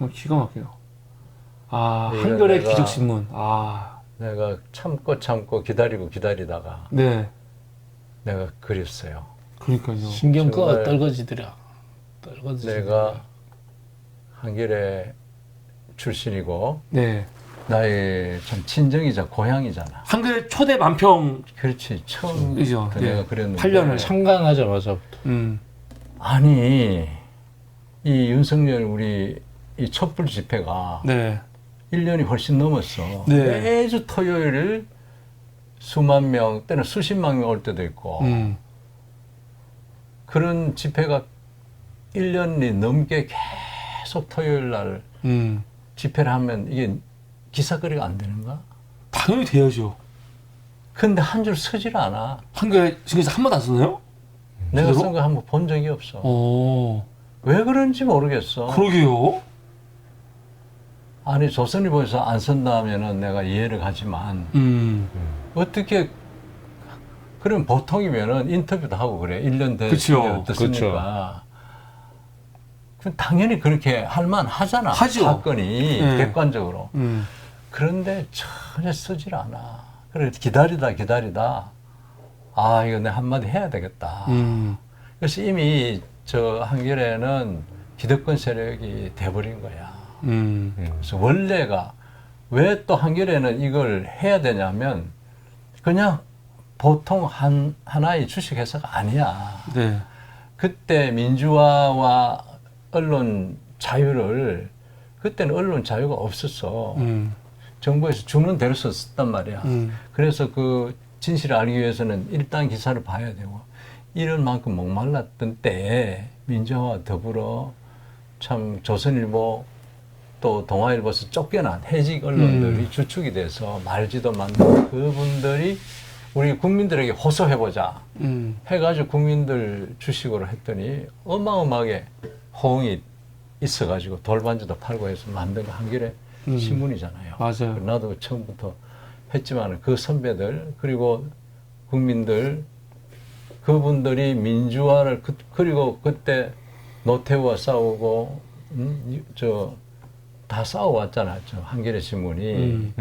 정말 기가 막혀요. 아 이거 한겨레 내가- 기적신문. 아 내가 참고 참고 기다리고 기다리다가 네. 내가 그렸어요. 그러니까요. 신경 꺼 정말 떨거지더라. 떨거지더라. 내가 한길에 출신이고 네. 나의 참 친정이자 고향이잖아. 한겨레 초대 만평. 그렇지 처음 그죠. 그 네. 내가 그랬는데 8년을 창간하자마자부터. 음. 아니 이 윤석열 우리 이 촛불 집회가 네. 1년이 훨씬 넘었어. 네. 매주 토요일을 수만 명 때는 수십만 명 올 때도 있고 음. 그런 집회가 1년이 넘게 계속 토요일 날 음. 집회를 하면 이게 기사거리가 안 되는가? 당연히 돼야죠. 근데 한줄 서질 않아. 한겨레 지금까지 한 번도 안 쓰나요? 내가? 쓴 거 한 번 본 적이 없어. 어. 왜 그런지 모르겠어. 그러게요. 아니 조선일보에서 안 쓴다 하면은 내가 이해를 가지만 음. 어떻게 그럼 보통이면은 인터뷰도 하고 그래. 1년 그쵸. 됐으면 어떻습니까? 그럼 당연히 그렇게 할만 하잖아. 하죠. 사건이 네. 객관적으로. 음. 그런데 전혀 쓰질 않아. 그래 기다리다 기다리다 아 이거 내 한마디 해야 되겠다. 음. 그래서 이미 저 한겨레는 기득권 세력이 돼버린 거야. 음. 그래서 원래가 왜 또 한겨레는 이걸 해야 되냐면 그냥 보통 한 하나의 주식 회사가 아니야. 네. 그때 민주화와 언론 자유를 그때는 언론 자유가 없었어. 음. 정부에서 주는 대로 썼단 말이야. 음. 그래서 그 진실을 알기 위해서는 일단 기사를 봐야 되고 이런 만큼 목말랐던 때에 민주화와 더불어 참 조선일보 또 동아일보에서 쫓겨난 해직 언론들이 음. 주축이 돼서 말지도 만든 그분들이 우리 국민들에게 호소해보자 음. 해가지고 국민들 주식으로 했더니 어마어마하게 호응이 있어가지고 돌반지도 팔고 해서 만든 거 한겨레 음. 신문이잖아요. 맞아요. 나도 처음부터 했지만 그 선배들 그리고 국민들 그분들이 민주화를 그, 그리고 그때 노태우와 싸우고 음, 저 다 싸워왔잖아. 저 한겨레 신문이 음.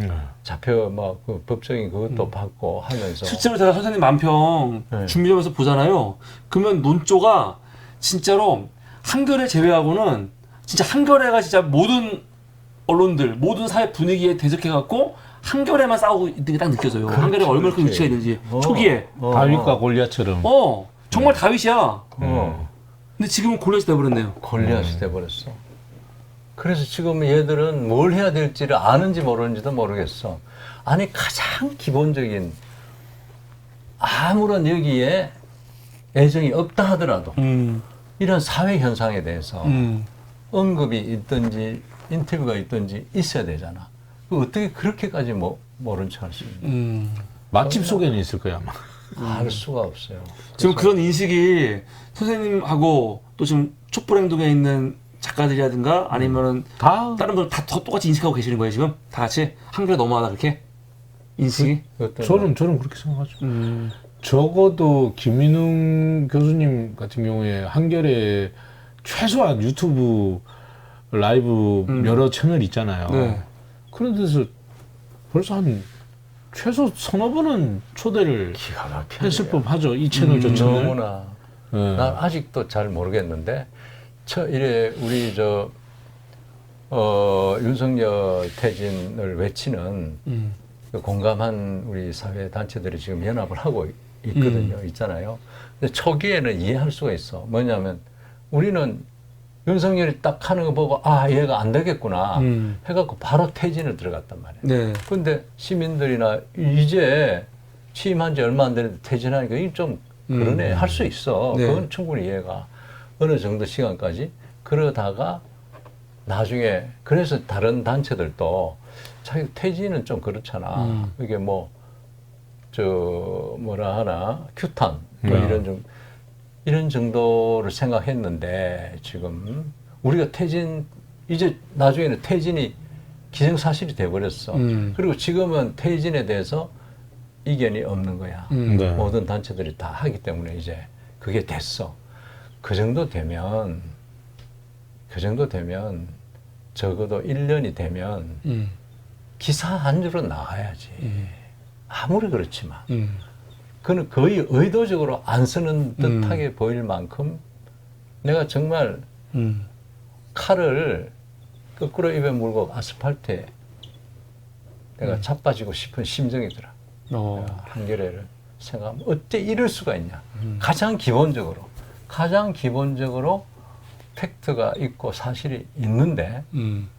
잡혀 막그 법적인 그것도 받고 하면서 실제로 제가 선생님 만평 네. 준비하면서 보잖아요. 그러면 논조가 진짜로 한겨레 제외하고는 진짜 한겨레가 진짜 모든 언론들 모든 사회 분위기에 대적해갖고 한겨레만 싸우고 있는 게 딱 느껴져요. 그렇지, 한겨레 가 얼마나 큰 그렇지. 위치가 있는지 어, 초기에. 어, 다윗과 어, 골리앗처럼. 어 정말 다윗이야. 어. 근데 지금은 골렛이 돼버렸네요. 골리앗이 돼버렸어. 그래서 지금 얘들은 뭘 해야 될지를 아는지 모르는지도 모르겠어. 아니 가장 기본적인 아무런 여기에 애정이 없다 하더라도 음, 이런 사회 현상에 대해서 음, 언급이 있든지 인터뷰가 있든지 있어야 되잖아. 그 어떻게 그렇게까지 뭐, 모른 척할 수 있는? 음. 맛집 속에는 있을 거야 아마. 알 수가 없어요. 지금 그런 인식이 선생님하고 또 지금 촛불 행동에 있는 작가들이라든가 아니면은 다 다른 분들 다 똑같이 인식하고 계시는 거예요 지금 다 같이 한글에 넘어가다 그렇게 인식이. 어떤 저는 저는 그렇게 생각하죠. 음, 적어도 김민웅 교수님 같은 경우에 한겨레 최소한 유튜브 라이브 음. 여러 채널 있잖아요. 네. 그런 데서 벌써 한 최소 서너 번은 초대를 했을. 법하죠. 이 채널 저 채널. 너무나 네. 난 아직도 잘 모르겠는데 저 이래 우리 저 어, 윤석열 퇴진을 외치는 음, 그 공감한 우리 사회 단체들이 지금 연합을 하고 있거든요, 음. 있잖아요. 근데 초기에는 이해할 수가 있어. 뭐냐면 우리는 윤석열이 딱 하는 거 보고 아 얘가 안 되겠구나 음. 해갖고 바로 퇴진을 들어갔단 말이에요. 네. 근데 시민들이나 이제 취임한 지 얼마 안 됐는데 퇴진하니까 이게 좀 그러네 음. 할수 있어. 네. 그건 충분히 이해가 어느 정도 시간까지 그러다가 나중에 그래서 다른 단체들도 자기 퇴진은 좀 그렇잖아. 음. 이게 뭐 저 뭐라 하나 규탄 뭐 음. 이런 좀 이런 정도를 생각했는데 지금 우리가 퇴진 이제 나중에는 퇴진이 기정사실이 돼버렸어. 음. 그리고 지금은 퇴진에 대해서 이견이 없는 거야. 음. 네. 모든 단체들이 다 하기 때문에 이제 그게 됐어. 그 정도 되면 그 정도 되면 적어도 1년이 되면 음. 기사 한 줄은 나와야지. 음. 아무리 그렇지만. 음. 그는 거의 의도적으로 안 쓰는 듯하게 보일 만큼 내가 정말 음. 칼을 거꾸로 입에 물고 아스팔트에 내가 자빠지고 싶은 심정이더라. 어. 한겨레를 생각하면 어째 이럴 수가 있냐. 가장 기본적으로 가장 기본적으로 팩트가 있고 사실이 있는데 음.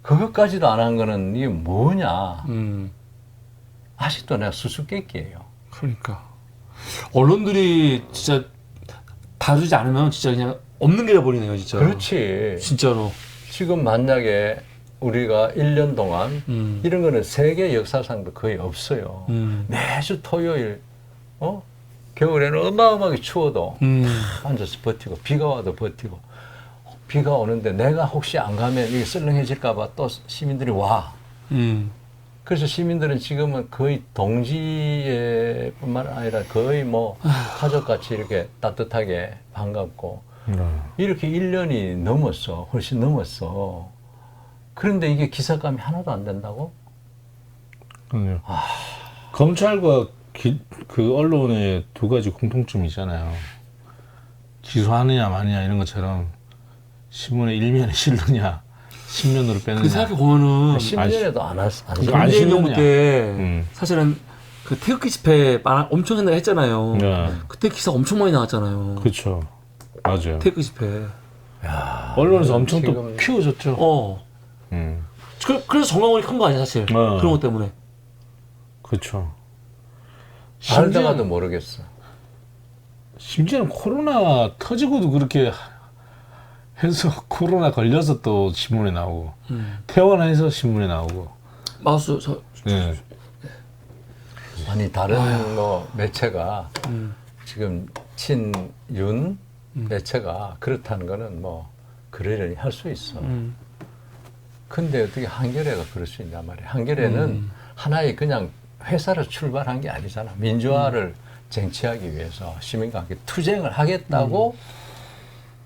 그것까지도 안 한 거는 이게 뭐냐. 음. 아직도 내가 수수께끼예요. 그러니까 언론들이 진짜 다루지 않으면 진짜 그냥 없는 게 돼버리네요, 진짜. 그렇지. 진짜로. 지금 만약에 우리가 1년 동안 음. 이런 거는 세계 역사상도 거의 없어요. 음. 매주 토요일, 어? 겨울에는 어마어마하게 추워도 음. 앉아서 버티고, 비가 와도 버티고, 비가 오는데 내가 혹시 안 가면 이게 썰렁해질까봐 또 시민들이 와. 음. 그래서 시민들은 지금은 거의 동지에 뿐만 아니라 거의 뭐 가족같이 이렇게 따뜻하게 반갑고, 네. 이렇게 1년이 넘었어. 훨씬 넘었어. 그런데 이게 기사감이 하나도 안 된다고? 그럼요. 검찰과 기- 그 언론의 두 가지 공통점이 있잖아요. 기소하느냐 마느냐 이런 것처럼 신문의 일면에 실느냐 10년으로 그 빼느냐. 생각해 보면은 10년에도 안 왔어. 안 그거 안 정부 실느냐. 때 음. 사실은 그 태극기 집회 많아- 엄청 옛날에 했잖아요. 네. 그때 기사 엄청 많이 나왔잖아요. 그렇죠. 맞아요. 태극기 집회. 야, 언론에서 엄청 또 지금 키워졌죠. 어. 음. 그, 그래서 정강원이 큰 거 아니야 사실. 어. 그런 것 때문에. 그렇죠. 알다가도 모르겠어. 심지어는 코로나 터지고도 그렇게 해서 코로나 걸려서 또 신문에 나오고 음. 퇴원해서 신문에 나오고 마우스 저. 네. 아니 다른 뭐 매체가 음. 지금 친윤 매체가 그렇다는 거는 뭐 그러려니 할 수 있어. 음. 근데 어떻게 한겨레가 그럴 수 있냔 말이야. 한겨레는 음. 하나의 그냥 회사로 출발한 게 아니잖아. 민주화를 쟁취하기 위해서 시민과 함께 투쟁을 하겠다고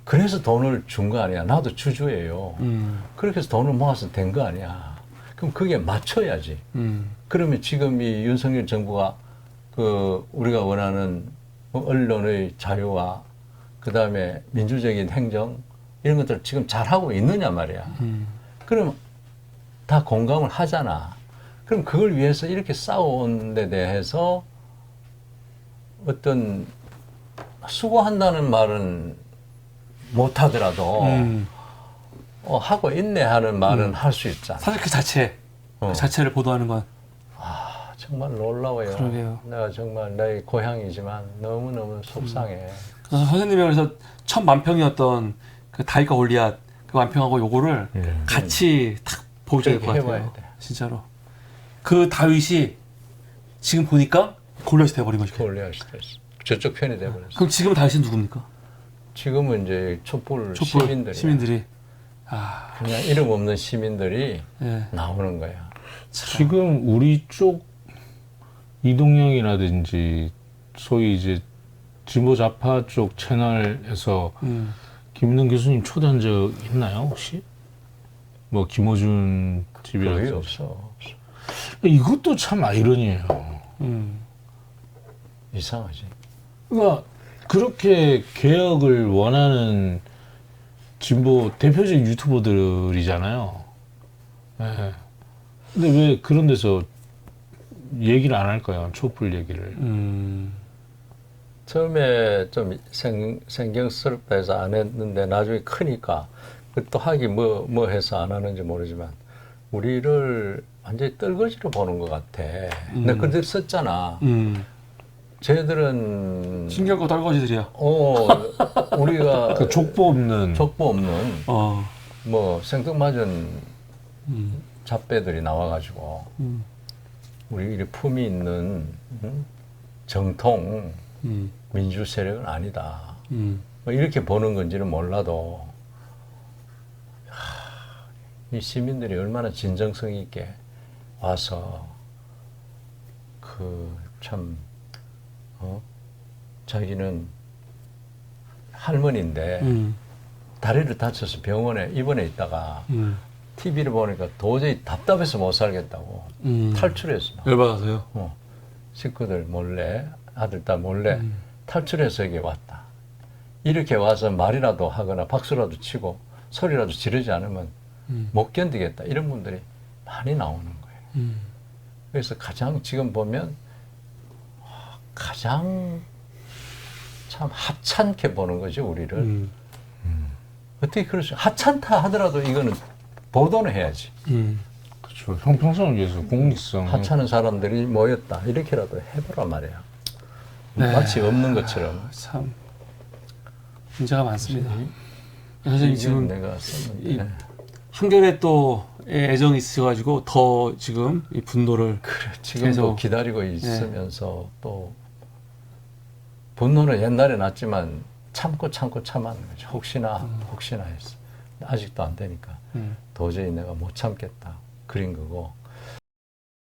그래서 돈을 준 거 아니야. 나도 주주예요. 음. 그렇게 해서 돈을 모아서 된 거 아니야. 그럼 그게 맞춰야지. 음. 그러면 지금 이 윤석열 정부가 그 우리가 원하는 뭐 언론의 자유와 그 다음에 민주적인 행정 이런 것들을 지금 잘 하고 있느냐 말이야. 음. 그럼 다 공감을 하잖아. 그럼 그걸 위해서 이렇게 싸워온 데 대해서 어떤 수고한다는 말은 못 하더라도 음. 어, 하고 있네 하는 말은 할수 있잖아. 사실 그 자체, 어. 그 자체를 보도하는 건. 아, 정말 놀라워요. 그러게요. 내가 정말 내 고향이지만 너무너무 속상해. 그래서 선생님이 그래서 첫 만평이었던 그 다이가 올리앗 그 만평하고 요거를 예. 같이 탁 보여줘야 될 것 같아요. 진짜로. 그 다윗이 지금 보니까 골리앗이 돼버린 거죠. 올려야 됐어. 저쪽 편이 돼버렸어. 그럼 지금 다윗은 누굽니까? 지금은 이제 촛불, 촛불 시민들이 시민들이. 아, 그냥 이름 없는 시민들이 예. 나오는 거야. 지금 우리 쪽 이동영이라든지 소위 이제 진보 좌파 쪽 채널에서 음. 김은영 교수님 초대한 적 있나요 혹시? 뭐 김호준 TV라든지 없어. 없어. 이것도 참 아이러니해요. 음. 이상하지. 그러니까 그렇게 개혁을 원하는 진보 대표적인 유튜버들이잖아요. 예. 근데 왜 그런 데서 얘기를 안 할까요? 촛불 얘기를. 음. 처음에 좀 생, 생경스럽다 해서 안 했는데 나중에 크니까 그또 하기 뭐, 뭐 해서 안 하는지 모르지만 우리를 완전히 떨거지로 보는 것 같아. 내가 음. 그때 썼잖아. 음. 쟤들은 신경과 떨거지들이야. 어 우리가 그 족보 없는 족보 없는 어. 뭐 생뚱맞은 음. 잡배들이 나와가지고 음. 우리 이리 품이 있는 음? 정통 음. 민주 세력은 아니다. 음. 뭐 이렇게 보는 건지는 몰라도 하, 이 시민들이 얼마나 진정성 있게 와서 그참 어? 자기는 할머니인데 음. 다리를 다쳐서 병원에 입원해 있다가 음. TV를 보니까 도저히 답답해서 못 살겠다고 음. 탈출했어. 열받아서요. 어, 식구들 몰래 아들 딸 몰래 음. 탈출해서 여기 왔다. 이렇게 와서 말이라도 하거나 박수라도 치고 소리라도 지르지 않으면 음. 못 견디겠다. 이런 분들이 많이 나오는 거예요. 음. 그래서 가장 지금 보면 가장 참 하찮게 보는 거죠 우리를. 음. 어떻게 그럴 수? 하찮다 하더라도 이거는 보도는 해야지. 음. 그렇죠. 형평성을 위해서 공익성. 하찮은 사람들이 모였다 이렇게라도 해보란 말이야. 네. 마치 없는 것처럼. 참 문제가 많습니다. 이- 선생님 지금 내가 썼는데 이- 한결에 또 애정이 있으셔가지고 더 지금 이 분노를 그래 지금도 계속- 기다리고 있으면서 또 분노는 옛날에 났지만 참고 참고 참았는 거죠. 혹시나 혹시나 했어. 아직도 안 되니까 음. 도저히 내가 못 참겠다 그린 거고